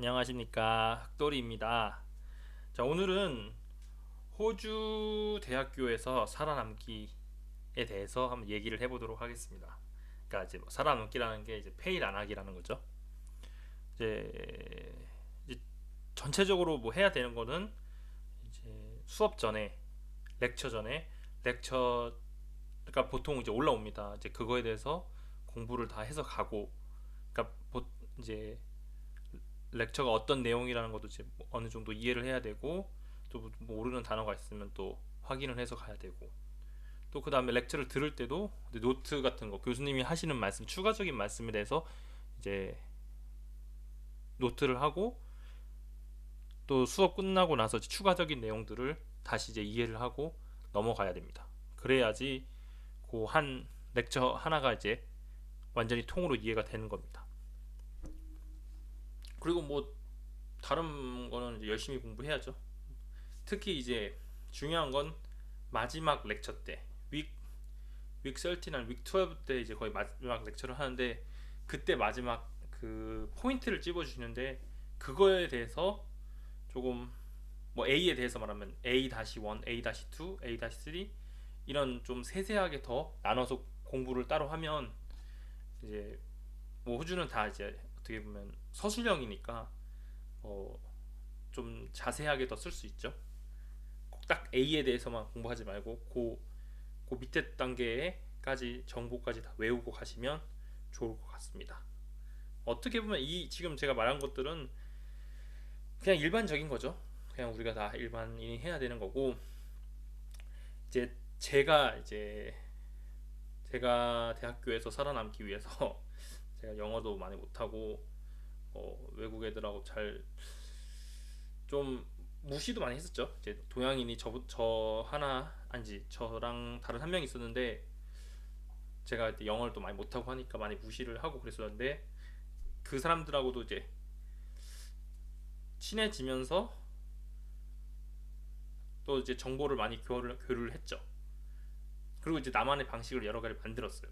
안녕하십니까 흑돌이입니다. 자 오늘은 호주 대학교에서 살아남기에 대해서 한번 얘기를 해보도록 하겠습니다. 그러니까 이제 뭐 살아남기라는 게 이제 페일 안 하기라는 거죠. 이제, 이제 전체적으로 뭐 해야 되는 거는 이제 수업 전에 렉처 전에 렉처 그러니까 보통 이제 올라옵니다. 이제 그거에 대해서 공부를 다 해서 가고 그러니까 보, 이제 렉처가 어떤 내용이라는 것도 이제 뭐 어느 정도 이해를 해야 되고 또뭐 모르는 단어가 있으면 또 확인을 해서 가야 되고 또 그 다음에 렉처를 들을 때도 노트 같은 거 교수님이 하시는 말씀 추가적인 말씀에 대해서 이제 노트를 하고 또 수업 끝나고 나서 추가적인 내용들을 다시 이제 이해를 하고 넘어가야 됩니다. 그래야지 그 한 렉처 하나가 이제 완전히 통으로 이해가 되는 겁니다. 그리고 뭐 다른 거는 열심히 공부해야죠. 특히 이제 중요한 건 마지막 렉처 때, 윅, 윅 13나 윅 12때 이제 거의 마지막 렉처를 하는데 그때 마지막 그 포인트를 찝어 주시는데 그거에 대해서 조금 뭐 A에 대해서 말하면 A-1, A-2, A-3 이런 좀 세세하게 더 나눠서 공부를 따로 하면 이제 뭐 호주는 다 이제 어떻게 보면 서술형이니까 어, 좀 자세하게 더 쓸 수 있죠. 꼭 딱 A에 대해서만 공부하지 말고 그, 그 밑에 단계까지 정보까지 다 외우고 가시면 좋을 것 같습니다. 어떻게 보면 이 지금 제가 말한 것들은 그냥 일반적인 거죠. 그냥 우리가 다 일반인이 해야 되는 거고 이제 제가 이제 제가 대학교에서 살아남기 위해서 제가 영어도 많이 못하고 어, 외국 애들하고 잘 좀 무시도 많이 했었죠. 이제 동양인이 저, 저 하나 아니지 저랑 다른 한 명 있었는데 제가 영어를 또 많이 못하고 하니까 많이 무시를 하고 그랬었는데 그 사람들하고도 이제 친해지면서 또 이제 정보를 많이 교류를, 교류를 했죠. 그리고 이제 나만의 방식을 여러 가지 만들었어요.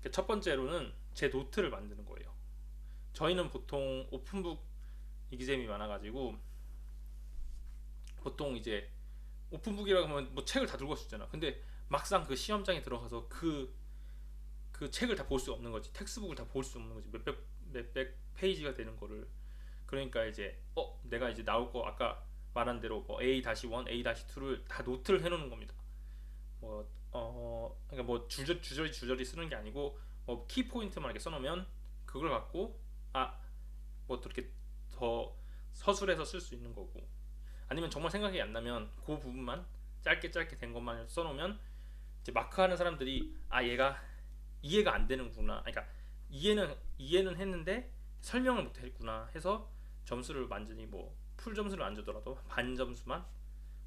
그러니까 첫 번째로는 제 노트를 만드는 거예요. 저희는 보통 오픈북 이기잼이 많아가지고 보통 이제 오픈북이라고 하면 뭐 책을 다 들고 왔잖아. 근데 막상 그 시험장에 들어가서 그, 그 책을 다 볼 수 없는 거지. 텍스북을 다 볼 수 없는 거지. 몇백, 몇백 페이지가 되는 거를. 그러니까 이제, 어, 내가 이제 나올 거, 아까 말한 대로 뭐 A-1, A-2를 다 노트를 해놓는 겁니다. 뭐, 어, 그러니까 뭐 주저, 주저리 주저리 쓰는 게 아니고 뭐 키 포인트만 이렇게 써놓으면 그걸 갖고 아, 뭐 이렇게 더 서술해서 쓸 수 있는 거고. 아니면 정말 생각이 안 나면 그 부분만 짧게 짧게 된 것만 써놓으면 이제 마크하는 사람들이 아 얘가 이해가 안 되는구나. 그러니까 이해는 이해는 했는데 설명을 못 했구나 해서 점수를 완전히 뭐 풀 점수를 안 주더라도 반 점수만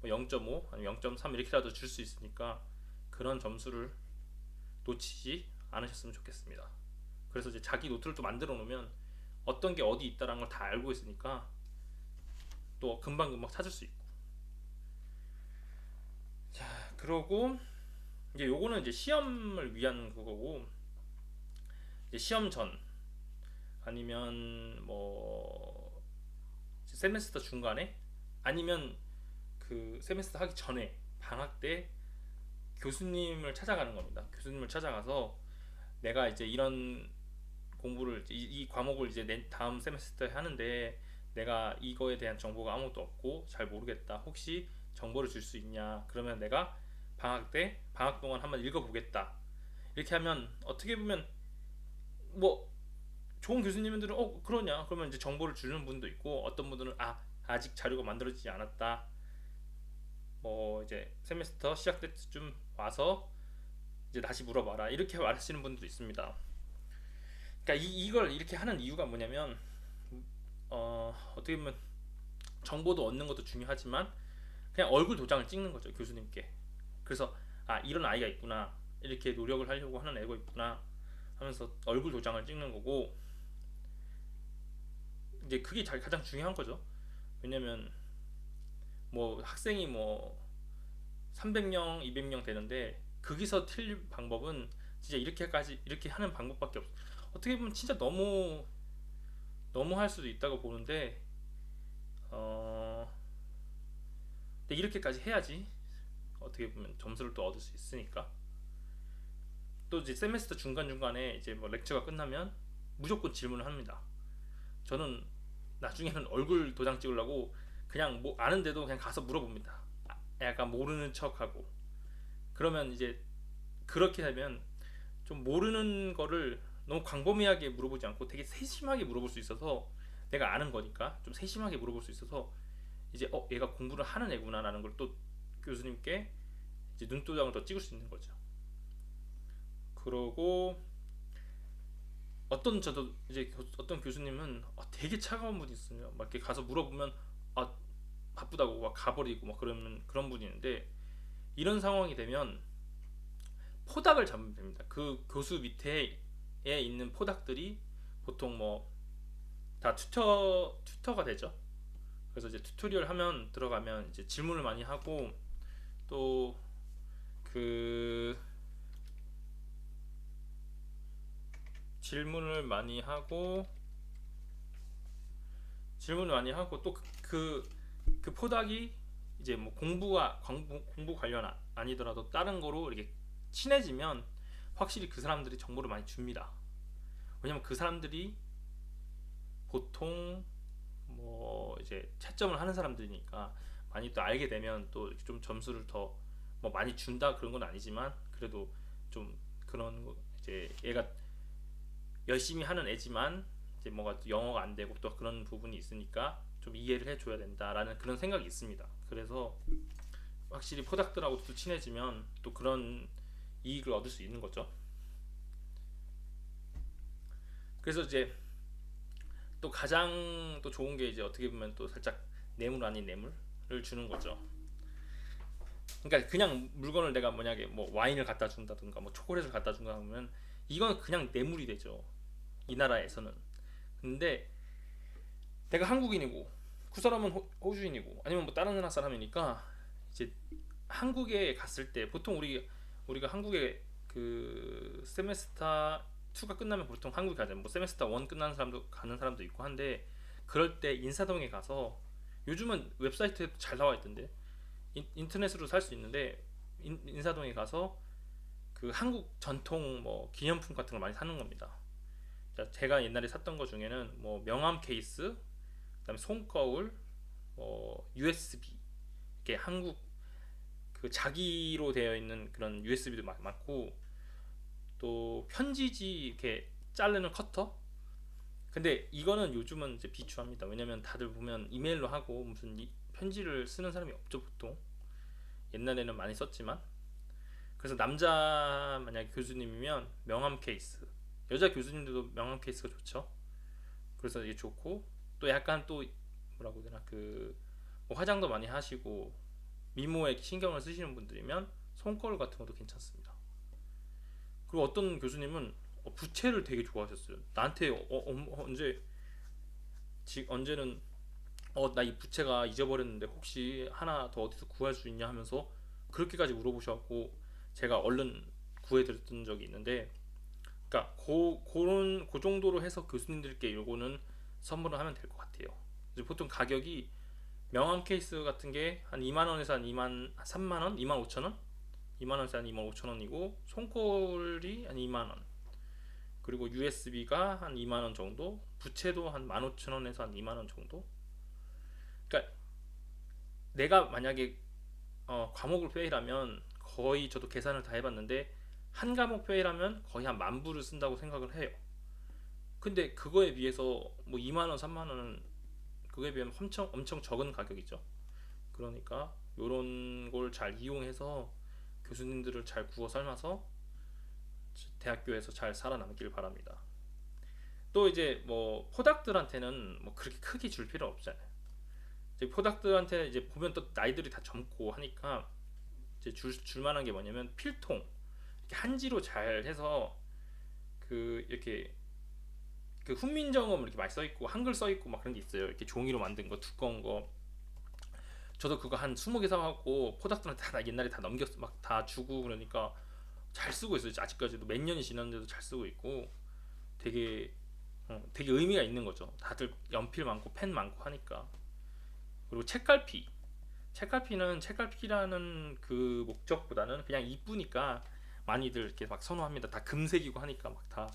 뭐 0.5 아니면 0.3 이렇게라도 줄 수 있으니까 그런 점수를 놓치지 않으셨으면 좋겠습니다. 그래서 이제 자기 노트를 또 만들어 놓으면 어떤 게 어디 있다라는 걸 다 알고 있으니까 또 금방 금방 찾을 수 있고. 자, 그러고 이제 요거는 이제 시험을 위한 그거고 이제 시험 전 아니면 뭐 세메스터 중간에 아니면 그 세메스터 하기 전에 방학 때 교수님을 찾아가는 겁니다. 교수님을 찾아가서 내가 이제 이런 공부를 이, 이 과목을 이제 내 다음 세메스터에 하는데 내가 이거에 대한 정보가 아무것도 없고 잘 모르겠다. 혹시 정보를 줄 수 있냐? 그러면 내가 방학 때 방학 동안 한번 읽어보겠다. 이렇게 하면 어떻게 보면 뭐 좋은 교수님들은 어 그러냐? 그러면 이제 정보를 주는 분도 있고 어떤 분들은 아 아직 자료가 만들어지지 않았다. 뭐 이제 세메스터 시작 때쯤 와서 이제 다시 물어봐라 이렇게 말하시는 분도 있습니다. 그러니까 이, 이걸 이렇게 하는 이유가 뭐냐면 어, 어떻게 보면 정보도 얻는 것도 중요하지만 그냥 얼굴 도장을 찍는 거죠 교수님께. 그래서 아 이런 아이가 있구나 이렇게 노력을 하려고 하는 애가 있구나 하면서 얼굴 도장을 찍는 거고 이제 그게 가장 중요한 거죠. 왜냐면 뭐 학생이 뭐 300명, 200명 되는데 거기서 틀릴 방법은 진짜 이렇게까지 이렇게 하는 방법밖에 없어. 어떻게 보면 진짜 너무 너무 할 수도 있다고 보는데 어 근데 이렇게까지 해야지 어떻게 보면 점수를 또 얻을 수 있으니까 또 이제 세메스터 중간 중간에 이제 뭐 렉처가 끝나면 무조건 질문을 합니다. 저는 나중에는 얼굴 도장 찍으려고 그냥 뭐 아는데도 그냥 가서 물어봅니다. 아, 약간 모르는 척하고 그러면 이제 그렇게 되면 좀 모르는 거를 너무 광범위하게 물어보지 않고 되게 세심하게 물어볼 수 있어서 내가 아는 거니까 좀 세심하게 물어볼 수 있어서 이제 어 얘가 공부를 하는 애구나라는 걸 또 교수님께 이제 눈도장을 더 찍을 수 있는 거죠. 그러고 어떤 저도 이제 교- 어떤 교수님은 어, 되게 차가운 분이 있어요. 막 이렇게 가서 물어보면 아 바쁘다고 막 가버리고 막 그러면 그런 분이 있는데 이런 상황이 되면 포닥을 잡으면 됩니다. 그 교수 밑에 있는 포닥들이 보통 뭐 다 튜터 튜터가 되죠. 그래서 이제 튜토리얼 하면 들어가면 이제 질문을 많이 하고 또그 질문을 많이 하고 질문을 많이 하고 또그그 포닥이 이제 뭐 공부가 공부, 공부 관련 아- 아니더라도 다른 거로 이렇게 친해지면 확실히 그 사람들이 정보를 많이 줍니다. 왜냐면 그 사람들이 보통 뭐 이제 채점을 하는 사람들이니까 많이 또 알게 되면 또 좀 점수를 더 뭐 많이 준다 그런 건 아니지만 그래도 좀 그런 거 이제 얘가 열심히 하는 애지만 이제 뭐가 또 영어가 안 되고 또 그런 부분이 있으니까 좀 이해를 해줘야 된다라는 그런 생각이 있습니다. 그래서 확실히 포닥들하고 또 친해지면 또 그런 이익을 얻을 수 있는 거죠. 그래서 이제 또 가장 또 좋은 게 이제 어떻게 보면 또 살짝 뇌물 아닌 뇌물을 주는 거죠. 그러니까 그냥 물건을 내가 만약에 뭐 와인을 갖다 준다든가 뭐 초콜릿을 갖다 준다 하면 이건 그냥 뇌물이 되죠. 이 나라에서는. 근데 내가 한국인이고 그 사람은 호, 호주인이고 아니면 뭐 다른 나라 사람이니까 이제 한국에 갔을 때 보통 우리 우리가 한국에 그 세메스터 2가 끝나면 보통 한국에 가잖아요. 뭐 세메스터 1 끝나는 사람도 가는 사람도 있고 한데 그럴 때 인사동에 가서 요즘은 웹사이트에 잘 나와 있던데 인, 인터넷으로 살 수 있는데 인, 인사동에 가서 그 한국 전통 뭐 기념품 같은 걸 많이 사는 겁니다. 자, 제가 옛날에 샀던 거 중에는 뭐 명함 케이스, 그다음에 손거울, 뭐 USB 이렇게 한국 그 자기로 되어 있는 그런 USB도 많고 또 편지지 이렇게 자르는 커터. 근데 이거는 요즘은 이제 비추합니다. 왜냐면 다들 보면 이메일로 하고 무슨 이- 편지를 쓰는 사람이 없죠 보통. 옛날에는 많이 썼지만 그래서 남자 만약에 교수님이면 명함 케이스 여자 교수님들도 명함 케이스가 좋죠 그래서 이게 좋고 또 약간 또 뭐라고 해야 되나? 그 뭐 화장도 많이 하시고 미모에 신경을 쓰시는 분들이면 손거울 같은 것도 괜찮습니다. 그리고 어떤 교수님은 어, 부채를 되게 좋아하셨어요. 나한테 어, 어, 언제 지, 언제는 어 나 이 부채가 잊어버렸는데 혹시 하나 더 어디서 구할 수 있냐 하면서 그렇게까지 물어보셔갖고 제가 얼른 구해드렸던 적이 있는데 그러니까 고, 그런 그 정도로 해서 교수님들께 요거는 선물을 하면 될 것 같아요 보통 가격이 명함 케이스 같은 게 한 2만 원에서 한 2만 3만 원, 2만 5천 원, 2만 원에서 한 2만 5천 원이고 손콜이 한 2만 원, 그리고 USB가 한 2만 원 정도, 부채도 한 15,000원에서 한 2만 원 정도. 그러니까 내가 만약에 어, 과목을 페일하면 거의 저도 계산을 다 해봤는데 한 과목 페일하면 거의 한만 불을 쓴다고 생각을 해요. 근데 그거에 비해서 뭐 2만 원, 3만 원은 그거에 비하면 엄청 엄청 적은 가격이죠. 그러니까 이런 걸 잘 이용해서 교수님들을 잘 구워 삶아서 대학교에서 잘 살아남길 바랍니다. 또 이제 뭐 포닥들한테는 뭐 그렇게 크게 줄 필요 없잖아요. 포닥들한테 이제 보면 또 나이들이 다 젊고 하니까 이제 줄 줄만한 게 뭐냐면 필통 이렇게 한지로 잘 해서 그 이렇게 그 훈민정음 이렇게 많이 써 있고 한글 써 있고 막 그런 게 있어요. 이렇게 종이로 만든 거 두꺼운 거. 저도 그거 한 20개 사갖고 포닥들한테 다 옛날에 다 넘겼어 막 다 주고 그러니까 잘 쓰고 있어요. 아직까지도 몇 년이 지났는데도 잘 쓰고 있고 되게 어, 되게 의미가 있는 거죠. 다들 연필 많고 펜 많고 하니까. 그리고 책갈피. 책갈피는 책갈피라는 그 목적보다는 그냥 이쁘니까 많이들 이렇게 막 선호합니다. 다 금색이고 하니까 막다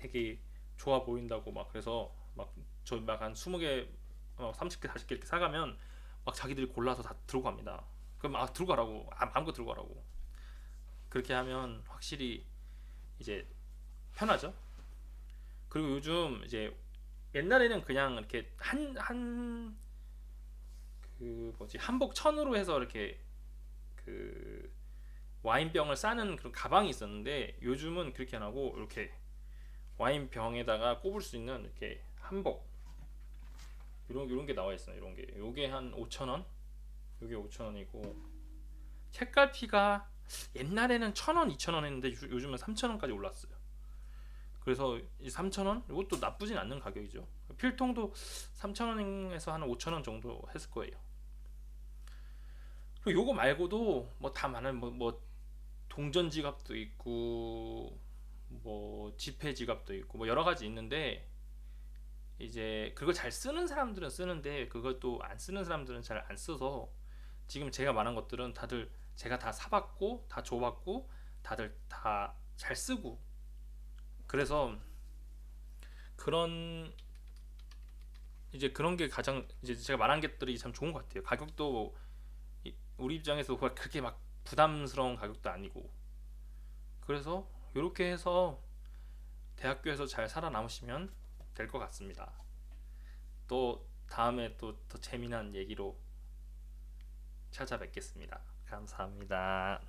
되게 좋아 보인다고 막 그래서 막저막한 20개, 어, 30개, 40개 이렇게 사가면 막 자기들이 골라서 다 들고 갑니다. 그럼 아 들고 가라고 아, 마음껏 들고 가라고 그렇게 하면 확실히 이제 편하죠. 그리고 요즘 이제 옛날에는 그냥 이렇게 한 한 그 뭐지 한복 천으로 해서 이렇게 그 와인병을 싸는 그런 가방이 있었는데 요즘은 그렇게 안 하고 이렇게 와인 병에다가 꼽을 수 있는 이렇게 한복 이런 이런 게 나와 있어요. 이런 게 요게 한 5천 원, 요게 5천 원이고 책갈피가 옛날에는 천 원, 이천 원 했는데 요- 요즘은 삼천 원까지 올랐어요. 그래서 이 3,000원 이것도 나쁘진 않는 가격이죠. 필통도 3,000원에서 한 5,000원 정도 했을 거예요. 그리고 요거 말고도 뭐 다 많은 뭐, 뭐 동전 지갑도 있고 뭐 지폐 지갑도 있고 뭐 여러 가지 있는데 이제 그걸 잘 쓰는 사람들은 쓰는데 그것도 안 쓰는 사람들은 잘 안 써서 지금 제가 말한 것들은 다들 제가 다 사봤고 다 줘봤고 다들 다 잘 쓰고 그래서 그런 이제 그런 게 가장 이제 제가 말한 것들이 참 좋은 것 같아요. 가격도 이- 우리 입장에서 그걸 그렇게 막 부담스러운 가격도 아니고 그래서 이렇게 해서 대학교에서 잘 살아남으시면 될 것 같습니다. 또 다음에 또 더 재미난 얘기로 찾아뵙겠습니다. 감사합니다.